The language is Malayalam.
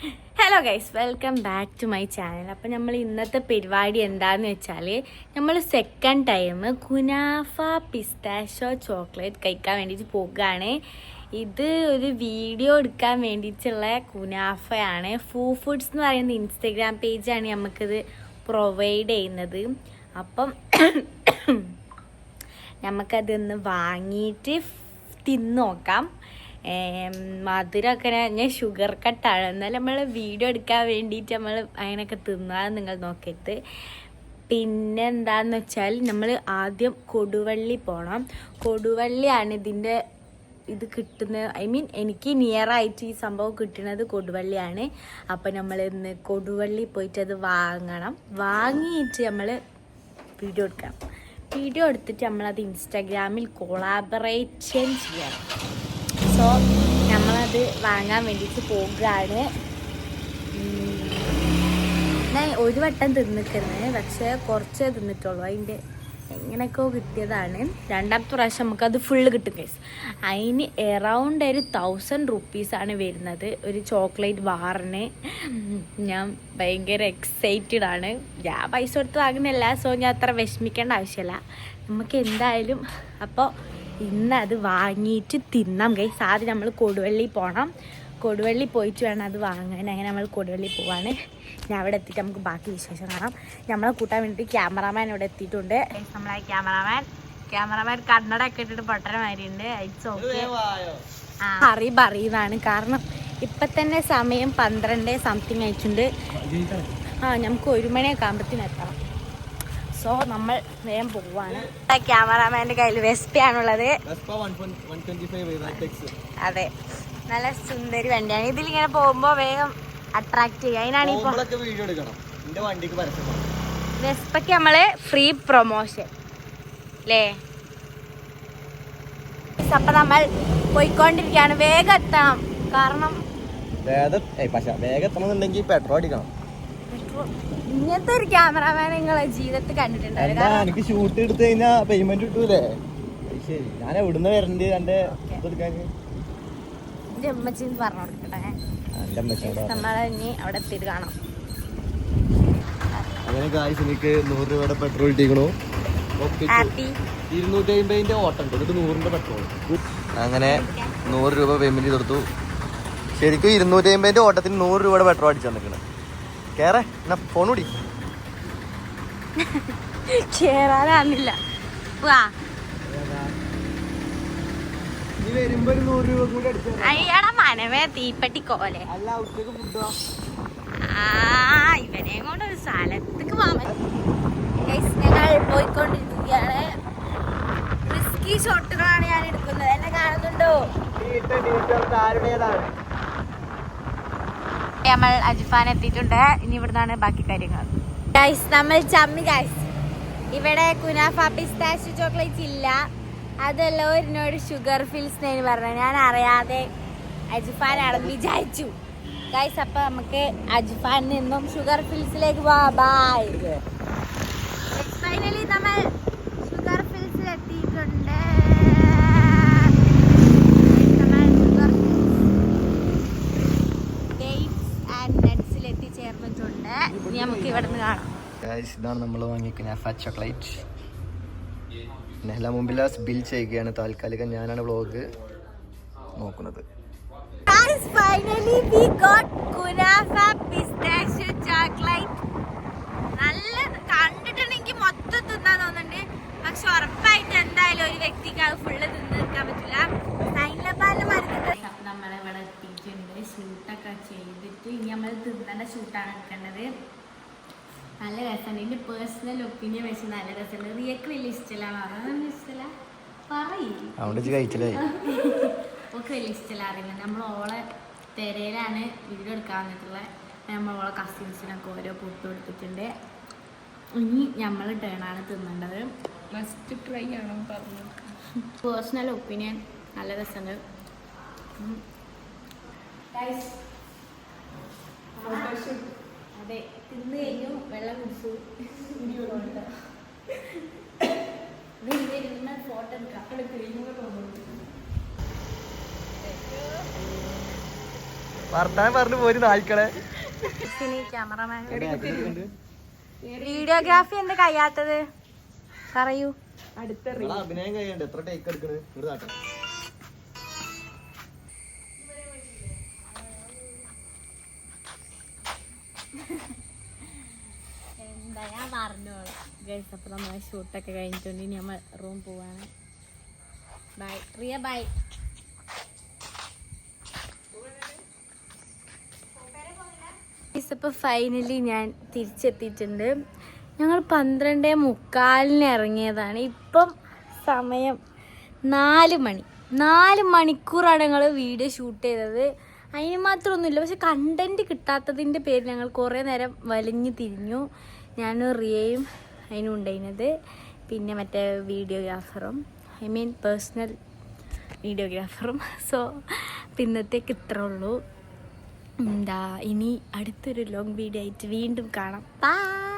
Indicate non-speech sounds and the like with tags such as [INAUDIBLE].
Hello guys welcome back to my channel അപ്പോൾ നമ്മൾ ഇന്നത്തെ പരിപാടി എന്താന്ന് വെച്ചാൽ നമ്മൾ second time kunafa pistachio chocolate കഴിക്കാൻ വേണ്ടിയിട്ട് പോകുകയാണ് ഇത് ഒരു വീഡിയോ എടുക്കാൻ വേണ്ടിയിട്ടുള്ള കുനാഫയാണ്. ഫൂ ഫുഡ്സ് എന്ന് പറയുന്ന ഇൻസ്റ്റഗ്രാം പേജാണ് നമുക്കിത് പ്രൊവൈഡ് ചെയ്യുന്നത്. അപ്പം [COUGHS] നമുക്കതൊന്ന് വാങ്ങിയിട്ട് തിന്ന് നോക്കാം. ഏം, മധുരമൊക്കെ ഞാൻ ഷുഗർ കട്ടാണ് എന്നാലും നമ്മൾ വീഡിയോ എടുക്കാൻ വേണ്ടിയിട്ട് നമ്മൾ അങ്ങനെയൊക്കെ തിന്നാൻ നിങ്ങൾ നോക്കരുത്. പിന്നെ എന്താന്ന് വെച്ചാൽ നമ്മൾ ആദ്യം കൊടുവള്ളി പോകണം കൊടുവള്ളിയാണ് ഇതിന്റെ ഇത് കിട്ടുന്നത്. ഐ മീൻ എനിക്ക് നിയർ ആയിട്ട് ഈ സംഭവം കിട്ടുന്നത് കൊടുവള്ളിയാണ്. അപ്പം നമ്മൾ ഇന്ന് കൊടുവള്ളി പോയിട്ട് അത് വാങ്ങണം. വാങ്ങിയിട്ട് നമ്മൾ വീഡിയോ എടുക്കണം. വീഡിയോ എടുത്തിട്ട് നമ്മളത് ഇൻസ്റ്റാഗ്രാമിൽ കൊളാബറേഷൻ ചെയ്യണം. സോ നമ്മളത് വാങ്ങാൻ വേണ്ടിയിട്ട് പോകുകയാണ്. ഞാൻ ഒരു വട്ടം തിന്നിക്കുന്നത് പക്ഷേ കുറച്ചേ തിന്നിട്ടുള്ളൂ. അതിന്റെ എങ്ങനെയൊക്കെയോ കിട്ടിയതാണ്. രണ്ടാമത്തെ പ്രാവശ്യം നമുക്കത് ഫുള്ള് കിട്ടും കേസ് അതിന് എറൗണ്ട് ഒരു തൗസൻഡ് റുപ്പീസാണ് വരുന്നത് ഒരു ചോക്ലേറ്റ് ബാറിന് ഞാൻ ഭയങ്കര എക്സൈറ്റഡ് ആണ്. ഞാൻ പൈസ കൊടുത്ത് വാങ്ങുന്നില്ല സോ ഞാൻ അത്ര വിഷമിക്കേണ്ട ആവശ്യമില്ല. നമുക്ക് എന്തായാലും അപ്പോൾ ഇന്ന് അത് വാങ്ങിയിട്ട് തിന്നാം ഗൈസ് ആദ്യം നമ്മൾ കൊടുവള്ളി പോകണം കൊടുവള്ളി പോയിട്ട് വേണം അത് വാങ്ങാൻ. അങ്ങനെ നമ്മൾ കൊടുവള്ളി പോവാണ്. ഞാൻ അവിടെ എത്തിയിട്ട് നമുക്ക് ബാക്കി വിശേഷം കാണാം. നമ്മളെ കൂട്ടാൻ വേണ്ടിയിട്ട് ക്യാമറാമാൻ ഇവിടെ എത്തിയിട്ടുണ്ട്. നമ്മളെ ക്യാമറാമാൻ ക്യാമറാമാൻ കണ്ണട ഒക്കെ ഇട്ടിട്ട് പൊട്ടരമാരി ഉണ്ട്. ഓക്കെ അറി പറയുന്നതാണ് കാരണം ഇപ്പം തന്നെ സമയം പന്ത്രണ്ട് സംതിങ് ആയിട്ടുണ്ട്. ആ നമുക്ക് ഒരു മണിയൊക്കെ ആകുമ്പത്തിന് സോ നമ്മൾ വേഗം പോവാണ്. ക്യാമറാമാന്റെ കയ്യിൽ വെസ്പയാണുള്ളത് Vespa 125 Vertex. അതെ. നല്ല സുന്ദരി വണ്ടിയാണ്. ഇതിലിങ്ങനെ പോകുമ്പോ വേഗം അട്രാക്ട് ചെയ്യുക. അതിനാണ് ഇപ്പൊ വെസ്പക്ക് വെസ്പയ്ക്ക് നമ്മൾ ഫ്രീ പ്രൊമോഷൻ അല്ലേ അപ്പൊ നമ്മൾ പോയിക്കൊണ്ടിരിക്കുകയാണ്. വേഗം എത്തണം. കാരണം വേഗം ഏയ് പക്ഷെ വേഗം എത്തണമെന്നുണ്ടെങ്കിൽ പെട്രോൾ അടിക്കണം. ഇങ്ങനത്തെ ഒരു ക്യാമറാമാൻ നിങ്ങളെ ജീവിതത്തിൽ കണ്ടിട്ടുണ്ടാവില്ല. എനിക്ക് ഷൂട്ട് എടുത്തു കഴിഞ്ഞാൽ പേയ്മെന്റ് കിട്ടൂലേ? ശരി. ഞാൻ എവിടുന്ന് വരണ്ട് എന്റെ ഇതെടുക്കാൻ എന്റെ ഉമ്മച്ചിന്ന് പറഞ്ഞു കൊടുക്കട്ടെ. നമ്മളെ ഇനി അവിടെ എത്തിയിട്ട് കാണാം. അങ്ങനെ കായ്സ് എനിക്ക് നൂറ് രൂപയുടെ പെട്രോൾ കിട്ടിക്കണു ഹാപ്പി ഇരുന്നൂറ്റി അമ്പതിന്റെ ഓട്ടം കൊടുത്തു നൂറിന്റെ പെട്രോൾ അങ്ങനെ നൂറ് രൂപ പേയ്മെന്റ് കൊടുത്തു. ശരിക്കും ഇരുന്നൂറ്റി അമ്പതിന്റെ ഓട്ടത്തിന് നൂറ് രൂപയുടെ പെട്രോൾ അടിച്ചു തന്നിക്കണ് കേറെ എന്നാ ഫോൺ കൂടി. കേറാനാണില്ല വാ. അയ്യടാ മനവേ തീപ്പെട്ടി കോലെ. ആ ഇവനെ കൊണ്ട് ഒരു സ്ഥലത്തേക്ക് പോകാൻ ഗൈസ് ഞങ്ങൾ പോയിക്കൊണ്ടിരിക്കുകയാണ് റിസ്കി ഷോട്ടുകളാണ് ഞാൻ എടുക്കുന്നത് എന്നെ കാണുന്നുണ്ടോ ആരുടേതാണ് നമ്മൾ അജിഫാൻ എത്തിയിട്ടുണ്ട്. ഇനി ഇവിടുന്നാണ് ബാക്കി കാര്യങ്ങൾ. ഗൈസ് നമ്മൾ ചമ്മി ഗൈസ് ഇവിടെ കുനാഫ പിസ്താഷ് ചോക്ലേറ്റ് ഇല്ല. അതെല്ലാം എന്നോട് ഷുഗർ ഫിൽസ് എന്ന് പറഞ്ഞു. ഞാൻ അറിയാതെ അജിഫാനാണെന്ന് വിചാരിച്ചു. ഗൈസ് അപ്പൊ നമുക്ക് അജിഫാനിൽ നിന്നും ഷുഗർ ഫിൽസിലേക്ക് പോവാ. ബൈ ഫൈനലി നമ്മൾ ഷുഗർ ഫിൽസിൽ എത്തിയിട്ടുണ്ട് നമ്മൾ ഷുഗർ ഡേറ്റ്സ് ആൻഡ് നട്ട്സിൽ എത്തിച്ചേർന്നിട്ടുണ്ട് ഇനി നമുക്ക് ഇവിടെ നിന്ന് കാണാം ഇതാണ് നമ്മൾ വാങ്ങിക്കുന്ന ഫാറ്റ് ചോക്ലേറ്റ് നെഹ്ല മുമ്പിലാസ് ബിൽ ചെയ്യുകയാണ്. താൽക്കാലികം ഞാനാണ് വ്ളോഗ് നോക്കുന്നത്. Guys, finally we got kunafa pistachio chocolate. നല്ല കണ്ടിട്ടുണ്ട് എനിക്ക് മൊത്തം തിന്നാൻ തോന്നുന്നുണ്ട്. പക്ഷെ ഉറപ്പായിട്ട് എന്തായാലും ഒരു വ്യക്തിക്ക് അത് ഫുള്ള് തിന്ന് തീർക്കാൻ പറ്റില്ല നമ്മളിവിടെ എത്തിയിട്ടുണ്ട്. ഷൂട്ടൊക്കെ ചെയ്തിട്ട് ഇനി നമ്മൾ തിന്നേണ്ട ഷൂട്ടാണ് എടുക്കേണ്ടത്. നല്ല രസമാണ് എന്റെ പേഴ്സണൽ ഒപ്പീനിയൻ വെച്ച് നല്ല രസമുണ്ട് റിയക്ക് വലിയ ഇഷ്ടമല്ല അതൊന്നും ഇഷ്ടമല്ല പറയേ. അതുകൊണ്ട് ഇജ്ജ് കഴിച്ചില്ലേ? [LAUGHS] ഒക്കെ വലിയ ഇഷ്ടമല്ല അറിയില്ല. നമ്മൾ ഓളെ തിരയിലാണ് വീഡിയോ എടുക്കാൻ വന്നിട്ടുള്ളത് നമ്മൾ ഓളെ കസിൻസിനൊക്കെ ഓരോ പൊട്ട് കൊടുത്തിട്ടുണ്ട്. ഇനി നമ്മൾ ടേണാണ് തിന്നേണ്ടത്. മസ്റ്റ് ട്രൈ ആണോ പറഞ്ഞു പേഴ്സണൽ ഒപ്പീനിയൻ നല്ല രസമുണ്ട് അതെ. തിന്ന് കഴിഞ്ഞു വെള്ളം കുടിച്ചു. ഫോട്ടോ എടുക്കാം. വർത്താനം പറഞ്ഞു പോരി നായ്ക്കളെ. ക്യാമറമാൻ വീഡിയോഗ്രാഫി എന്താ കഴിയാത്തത് പറയൂ. അടുത്ത അഭിനയം കഴിയണ്ട. എത്ര ടേക്ക് എടുക്കണ്? ഞാൻ പറഞ്ഞോളാം ഗൈസ് അപ്പോൾ നമ്മൾ ഷൂട്ടൊക്കെ കഴിഞ്ഞിട്ടുണ്ട്. ഇനി നമ്മൾ റൂം പോവാണ്. ബൈ റിയ ബൈ ഇപ്പോൾ ഫൈനലി ഞാൻ തിരിച്ചെത്തിയിട്ടുണ്ട്. ഞങ്ങൾ പന്ത്രണ്ട് മുക്കാലിന് ഇറങ്ങിയതാണ്. ഇപ്പം സമയം നാല് മണി. നാല് മണിക്കൂറാണ് ഞങ്ങൾ വീഡിയോ ഷൂട്ട് ചെയ്തത്. അതിന് മാത്രമൊന്നുമില്ല. പക്ഷെ കണ്ടന്റ് കിട്ടാത്തതിന്റെ പേരിൽ ഞങ്ങൾ കുറേ നേരം വലിഞ്ഞു തിരിഞ്ഞു. ഞാനും റിയയും അതിനും ഉണ്ടായിരുന്നത്. പിന്നെ മറ്റേ വീഡിയോഗ്രാഫറും ഐ മീൻ പേഴ്സണൽ വീഡിയോഗ്രാഫറും. [LAUGHS] സോ ഇന്നത്തേക്ക് ഇത്ര ഉള്ളൂ. എന്താ ഇനി അടുത്തൊരു ലോങ് വീഡിയോ ആയിട്ട് വീണ്ടും കാണാം. ബൈ